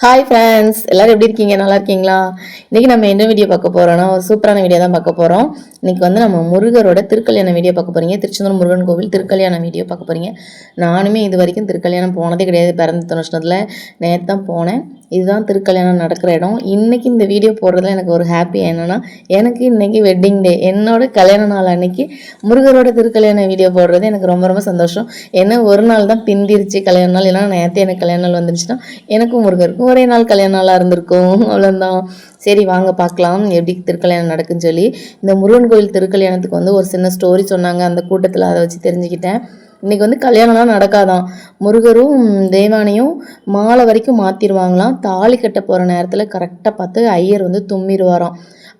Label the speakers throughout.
Speaker 1: Hi friends எல்லோரும் எப்படி இருக்கீங்க நல்லா இருக்கீங்களா இன்றைக்கி நம்ம என்ன வீடியோ பார்க்க போகிறோன்னா ஒரு சூப்பரான வீடியோ தான் பார்க்க போகிறோம் இன்றைக்கி வந்து நம்ம முருகரோட திருக்கல்யாண வீடியோ பார்க்க போகிறீங்க திருச்செந்தூர் முருகன் கோவில் திருக்கல்யாண வீடியோ பார்க்க போகிறீங்க நானுமே இது வரைக்கும் திருக்கல்யாணம் போனதே கிடையாது பிறந்த வருஷத்தில் நேற்று தான் போனேன் இதுதான் திருக்கல்யாணம் நடக்கிற இடம் இன்றைக்கி இந்த வீடியோ போடுறதுல எனக்கு ஒரு ஹாப்பி என்னென்னா எனக்கு இன்றைக்கி வெட்டிங் டே என்னோட கல்யாண நாள் அன்னைக்கு முருகரோட திருக்கல்யாண வீடியோ போடுறது எனக்கு ரொம்ப ரொம்ப சந்தோஷம் ஏன்னா ஒரு நாள் தான் பிந்திருச்சு கல்யாண நாள் ஏன்னா நேற்று எனக்கு கல்யாண நாள் வந்துருச்சுன்னா எனக்கும் முருகருக்கும் ஒரே நாள் கல்யாண நாளாக இருந்திருக்கும் அவ்வளோதான் சரி வாங்க பார்க்கலாம் எப்படி திருக்கல்யாணம் நடக்குன்னு சொல்லி இந்த முருகன் கோயில் திருக்கல்யாணத்துக்கு வந்து ஒரு சின்ன ஸ்டோரி சொன்னாங்க அந்த கூட்டத்தில் அதை வச்சு தெரிஞ்சுக்கிட்டேன் இன்றைக்கி வந்து கல்யாணம்லாம் நடக்காதான் முருகரும் தேவானையும் மாலை வரைக்கும் மாற்றிடுவாங்களாம் தாலி கட்ட போகிற நேரத்தில் கரெக்டாக பார்த்து ஐயர் வந்து தும்மிடுவாராம்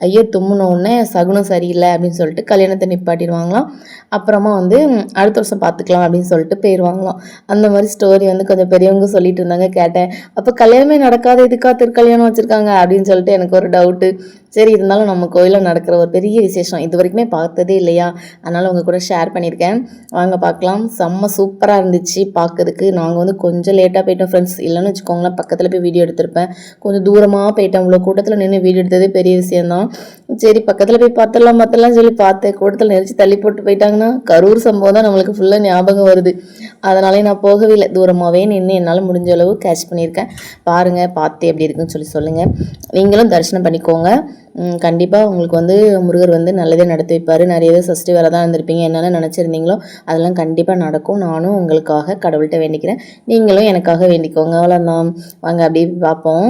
Speaker 1: ஐயர் தும்முனோடனே சகுனம் சரியில்லை அப்படின்னு சொல்லிட்டு கல்யாணத்தை நிப்பாட்டிடுவாங்களாம் அப்புறமா வந்து அடுத்த வருஷம் பார்த்துக்கலாம் அப்படின்னு சொல்லிட்டு போயிடுவாங்களாம் அந்த மாதிரி ஸ்டோரி வந்து கொஞ்சம் பெரியவங்க சொல்லிட்டு இருந்தாங்க கேட்டேன் அப்போ கல்யாணமே நடக்காத இதுக்காக திருக்கல்யாணம் வச்சுருக்காங்க அப்படின்னு சொல்லிட்டு எனக்கு ஒரு டவுட்டு சரி இருந்தாலும் நம்ம கோயிலில் நடக்கிற ஒரு பெரிய விசேஷம் இது வரைக்குமே பார்த்ததே இல்லையா அதனால் உங்கள் கூட ஷேர் பண்ணியிருக்கேன் வாங்க பார்க்கலாம் செம்ம சூப்பராக இருந்துச்சு பார்க்கறதுக்கு நாங்கள் வந்து கொஞ்சம் லேட்டாக போயிட்டோம் ஃப்ரெண்ட்ஸ் இல்லைன்னு வச்சுக்கோங்களேன் பக்கத்தில் போய் வீடியோ எடுத்திருப்பேன் கொஞ்சம் தூரமாக போயிட்டேன் இவ்வளோ கூட்டத்தில் நின்று வீடியோ எடுத்ததே பெரிய விஷயந்தான் சரி பக்கத்தில் போய் பார்த்தலாம் பார்த்தலாம் சொல்லி பார்த்தேன் கூட்டத்தில் நெரிச்சு தள்ளி போட்டு போயிட்டாங்கன்னா கரூர் சம்பவம் தான் நம்மளுக்கு ஃபுல்லாக ஞாபகம் வருது அதனாலே நான் போகவே இல்லை தூரமாகவே நின்று என்னால் முடிஞ்ச அளவு கேட்ச் பண்ணியிருக்கேன் பாருங்கள் பார்த்து எப்படி இருக்குன்னு சொல்லி சொல்லுங்கள் நீங்களும் தரிசனம் பண்ணிக்கோங்க கண்டிப்பாக உங்களுக்கு வந்து முருகர் வந்து நல்லதே நடத்தி வைப்பார் நிறையவே சஷ்டி வேலை தான் இருந்திருப்பீங்க என்னென்ன நினச்சிருந்தீங்களோ அதெல்லாம் கண்டிப்பாக நடக்கும் நானும் உங்களுக்காக கடவுள்கிட்ட வேண்டிக்கிறேன் நீங்களும் எனக்காக வேண்டிக்கோங்க அவ்வளோதான் வாங்க அப்படி பார்ப்போம்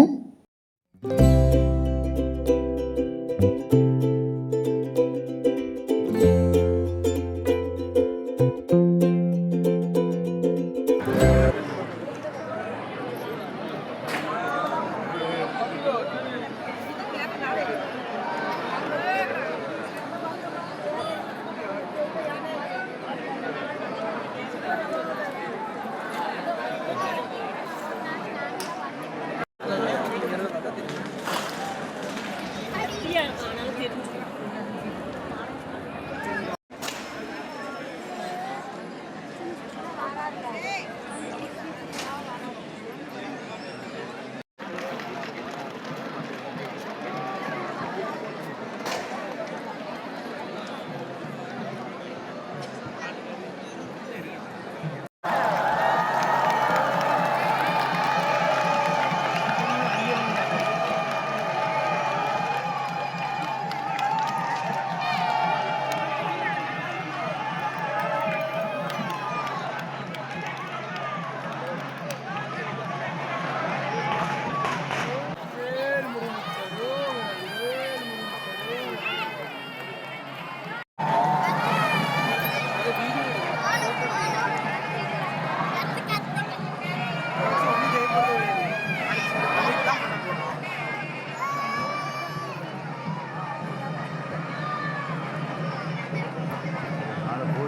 Speaker 1: Gracias.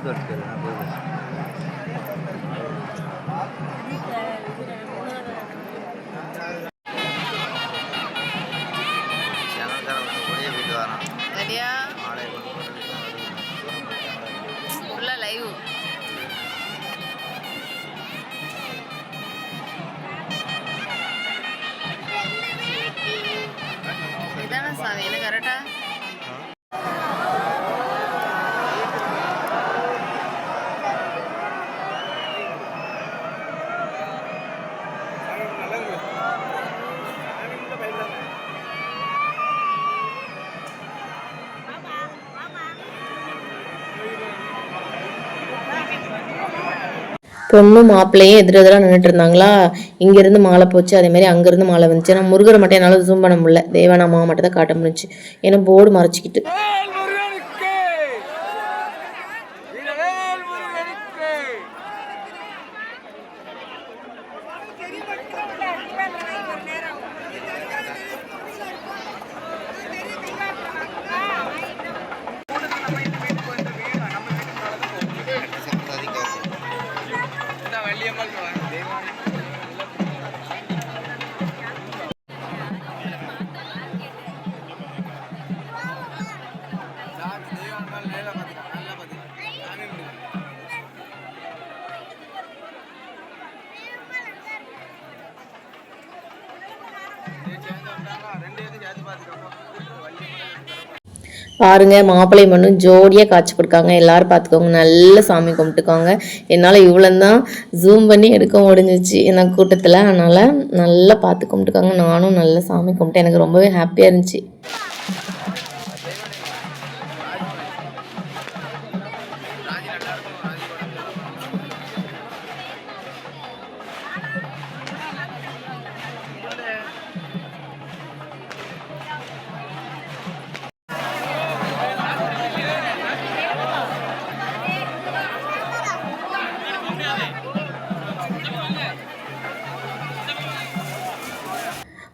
Speaker 1: করতে হবে না বলবেন பொண்ணு மாப்பிள்ளையும் எதிர் எதிராக நின்றுட்டு இருந்தாங்களா இங்கேருந்து மாலை போச்சு அதே மாதிரி அங்கேருந்து மாலை வந்துச்சு ஆனால் முருகரை மட்டும் என்னால் ஜூம் பண்ண முடியல தேவானாமாவை மட்டும் தான் காட்ட முடிஞ்சு ஏன்னா போர்டு மறைச்சிக்கிட்டு பாருங்க மாப்பிள்ளை மண்ணும் ஜோடியாக காய்ச்சி கொடுக்காங்க எல்லாரும் பார்த்துக்கோங்க நல்ல சாமி கும்பிட்டுக்கோங்க என்னால் இவ்வளோ தான் ஜூம் பண்ணி எடுக்க முடிஞ்சிச்சு என்ன கூட்டத்தில் அதனால் நல்லா பார்த்து கும்பிட்டுக்காங்க நானும் நல்லா சாமி கும்பிட்டேன் எனக்கு ரொம்பவே ஹாப்பியாக இருந்துச்சு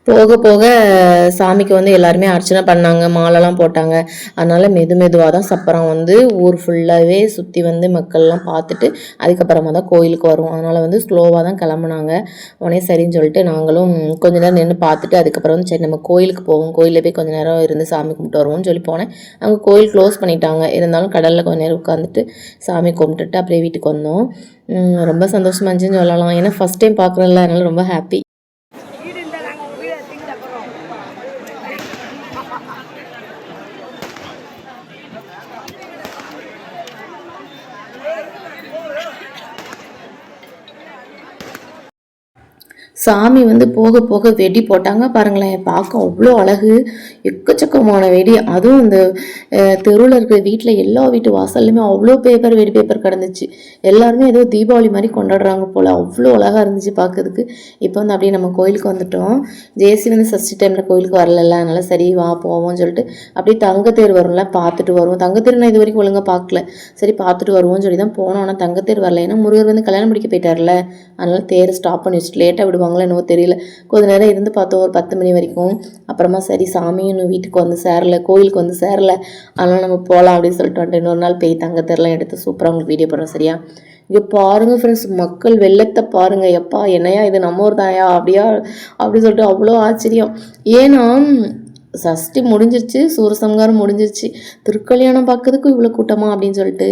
Speaker 1: போக போக சாமிக்கு வந்து எல்லாருமே அர்ச்சனை பண்ணாங்க மாலைலாம் போட்டாங்க அதனால் மெது மெதுவாக தான் சப்பரம் வந்து ஊர் ஃபுல்லாகவே சுற்றி வந்து மக்கள்லாம் பார்த்துட்டு அதுக்கப்புறமா தான் கோயிலுக்கு வரும் அதனால் வந்து ஸ்லோவாக தான் கிளம்புனாங்க உடனே சரின்னு சொல்லிட்டு நாங்களும் கொஞ்ச நேரம் நின்று பார்த்துட்டு அதுக்கப்புறம் வந்து சரி நம்ம கோயிலுக்கு போவோம் கோயிலில் போய் கொஞ்ச நேரம் இருந்து சாமி கும்பிட்டு வருவோம்னு சொல்லி போனேன் அங்கே கோயில் க்ளோஸ் பண்ணிட்டாங்க இருந்தாலும் கடலில் கொஞ்ச நேரம் உட்காந்துட்டு சாமி கும்பிட்டுட்டு அப்படியே வீட்டுக்கு வந்தோம் ரொம்ப சந்தோஷமாக இருந்துச்சுன்னு சொல்லலாம் ஏன்னா ஃபஸ்ட் டைம் பார்க்குறதுல அதனால் ரொம்ப ஹாப்பி சாமி வந்து போக போக வெடி போட்டாங்க பாருங்களேன் பார்க்க அவ்வளோ அழகு எக்கச்சக்கமான வெடி அதுவும் இந்த தெருவில் இருக்கிற வீட்டில் எல்லா வீட்டு வாசல்லையுமே அவ்வளோ பேப்பர் வெடி பேப்பர் கிடந்துச்சு எல்லாருமே ஏதோ தீபாவளி மாதிரி கொண்டாடுறாங்க போல் அவ்வளோ அழகாக இருந்துச்சு பார்க்கறதுக்கு இப்போ வந்து அப்படியே நம்ம கோயிலுக்கு வந்துட்டோம் ஜேசி வந்து சஷ்டி டைமில் கோயிலுக்கு வரலல்ல அதனால் சரி வா போவோம்னு சொல்லிட்டு அப்படியே தங்கத்தேர் வரும்ல பார்த்துட்டு வருவோம் தங்கத்தேர் நான் இது வரைக்கும் ஒழுங்காக பார்க்கல சரி பார்த்துட்டு வருவோம்னு சொல்லி தான் போனோம் ஆனால் தங்கத்தேர் வரல ஏன்னா முருகர் வந்து கல்யாணம் முடிக்க போயிட்டார்ல அதனால் தேர் ஸ்டாப் பண்ணி வச்சுட்டு லேட்டாக விடுவாங்க வச்சுருக்காங்களோ என்னவோ தெரியல கொஞ்ச நேரம் இருந்து பார்த்தோம் ஒரு பத்து மணி வரைக்கும் அப்புறமா சரி சாமியும் இன்னும் வீட்டுக்கு வந்து சேரல கோயிலுக்கு வந்து சேரல அதனால் நம்ம போகலாம் அப்படின்னு சொல்லிட்டு வந்துட்டு இன்னொரு நாள் போய் தங்கத்தெல்லாம் எடுத்து சூப்பராக உங்களுக்கு வீடியோ பண்ணுறோம் சரியா இங்கே பாருங்கள் ஃப்ரெண்ட்ஸ் மக்கள் வெள்ளத்தை பாருங்கள் எப்பா என்னையா இது நம்ம ஒரு தாயா அப்படியா அப்படின்னு சொல்லிட்டு அவ்வளோ ஆச்சரியம் ஏன்னா சஷ்டி முடிஞ்சிருச்சு சூரசம்காரம் முடிஞ்சிருச்சு திருக்கல்யாணம் பார்க்கறதுக்கும் இவ்வளோ கூட்டமா அப்படின்னு சொல்லிட்டு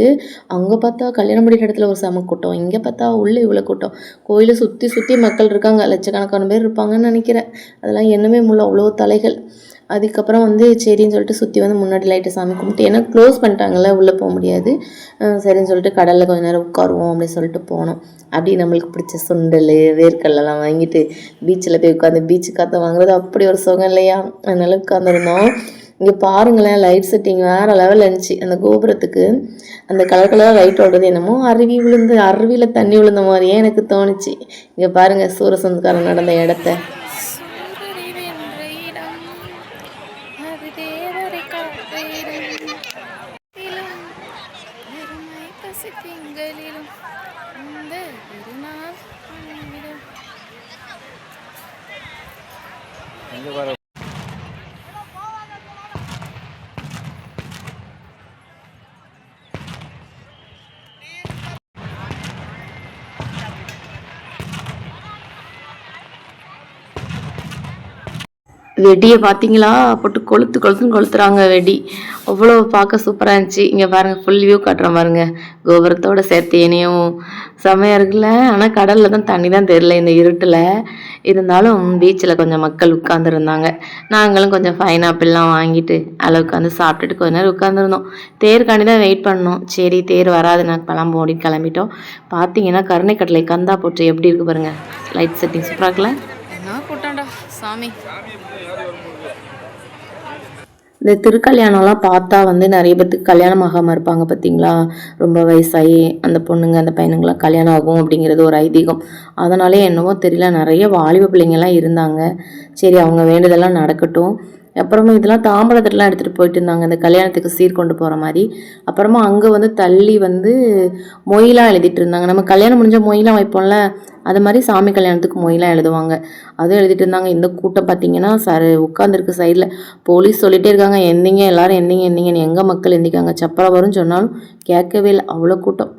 Speaker 1: அங்கே பார்த்தா கல்யாணம் முடிக்கிற இடத்துல ஒரு சம கூட்டம் இங்கே பார்த்தா உள்ளே இவ்வளோ கூட்டம் கோயிலை சுற்றி சுற்றி மக்கள் இருக்காங்க லட்சக்கணக்கான பேர் இருப்பாங்கன்னு நினைக்கிறேன் அதெல்லாம் என்னமே முடியல அவ்வளோ தலைகள் அதுக்கப்புறம் வந்து சரின்னு சொல்லிட்டு சுற்றி வந்து முன்னாடி லைட்டை சாமி கும்பிட்டு ஏன்னா க்ளோஸ் பண்ணிட்டாங்கள உள்ளே போக முடியாது சரின்னு சொல்லிட்டு கடலில் கொஞ்ச நேரம் உட்காருவோம் அப்படின்னு சொல்லிட்டு போனோம் அப்படி நம்மளுக்கு பிடிச்ச சுண்டல் வேர்க்கல்லாம் வாங்கிட்டு பீச்சில் போய் உட்காந்து பீச்சு காற்று வாங்குறது அப்படி ஒரு சுகம் இல்லையா அதனால உட்காந்துருந்தோம் இங்கே பாருங்களேன் லைட் செட்டிங் வேறு லெவல் இருந்துச்சு அந்த கோபுரத்துக்கு அந்த கலர் கலராக லைட் ஓடுறது என்னமோ அருவி விழுந்து அருவியில் தண்ணி விழுந்த மாதிரியே எனக்கு தோணுச்சு இங்கே பாருங்கள் சூரசம்ஸ்காரம் நடந்த இடத்த Gracias. வெடியை பார்த்தீங்களா போட்டு கொளுத்து கொளுத்துன்னு கொளுத்துறாங்க வெடி அவ்வளோ பார்க்க சூப்பராக இருந்துச்சு இங்கே பாருங்கள் ஃபுல் வியூ காட்டுற பாருங்க கோபுரத்தோட சேர்த்து இனியும் செமையாக இருக்குல்ல ஆனால் கடலில் தான் தண்ணி தான் தெரில இந்த இருட்டில் இருந்தாலும் பீச்சில் கொஞ்சம் மக்கள் உட்காந்துருந்தாங்க நாங்களும் கொஞ்சம் ஃபைன் ஆப்பிள்லாம் வாங்கிட்டு அதில் உட்காந்து சாப்பிட்டுட்டு கொஞ்ச நேரம் உட்காந்துருந்தோம் தேருக்காண்டி தான் வெயிட் பண்ணோம் சரி தேர் வராது நான் கிளம்ப ஓடின்னு கிளம்பிட்டோம் பார்த்தீங்கன்னா கருணை கடலை கந்தா போட்டு எப்படி இருக்கு பாருங்கள் லைட் செட்டிங் சூப்பராக இருக்குல்ல என்ன சாமி இந்த திருக்கல்யாணம்லாம் பார்த்தா வந்து நிறைய பேர்த்துக்கு கல்யாணம் ஆகாமல் இருப்பாங்க பார்த்தீங்களா ரொம்ப வயசாகி அந்த பொண்ணுங்க அந்த பையனுங்களாம் கல்யாணம் ஆகும் அப்படிங்கிறது ஒரு ஐதீகம் அதனாலே என்னவோ தெரியல நிறைய வாலிப பிள்ளைங்கள்லாம் இருந்தாங்க சரி அவங்க வேண்டியதெல்லாம் நடக்கட்டும் அப்புறமா இதெல்லாம் தாம்பரத்துலாம் எடுத்துகிட்டு போயிட்டு இருந்தாங்க இந்த கல்யாணத்துக்கு சீர் கொண்டு போகிற மாதிரி அப்புறமா அங்கே வந்து தள்ளி வந்து மொயிலாம் எழுதிட்டு இருந்தாங்க நம்ம கல்யாணம் முடிஞ்ச மொயிலாம் வைப்போம்ல அது மாதிரி சாமி கல்யாணத்துக்கு மொயிலாம் எழுதுவாங்க அதுவும் எழுதிட்டு இருந்தாங்க இந்த கூட்டம் பார்த்தீங்கன்னா சார் உட்காந்துருக்கு சைடில் போலீஸ் சொல்லிகிட்டே இருக்காங்க எந்திங்க எல்லாரும் எந்திங்க எந்திங்கன்னு எங்கள் மக்கள் எந்திக்காங்க சப்பரம் வரும்னு சொன்னாலும் கேட்கவே இல்லை அவ்வளோ கூட்டம்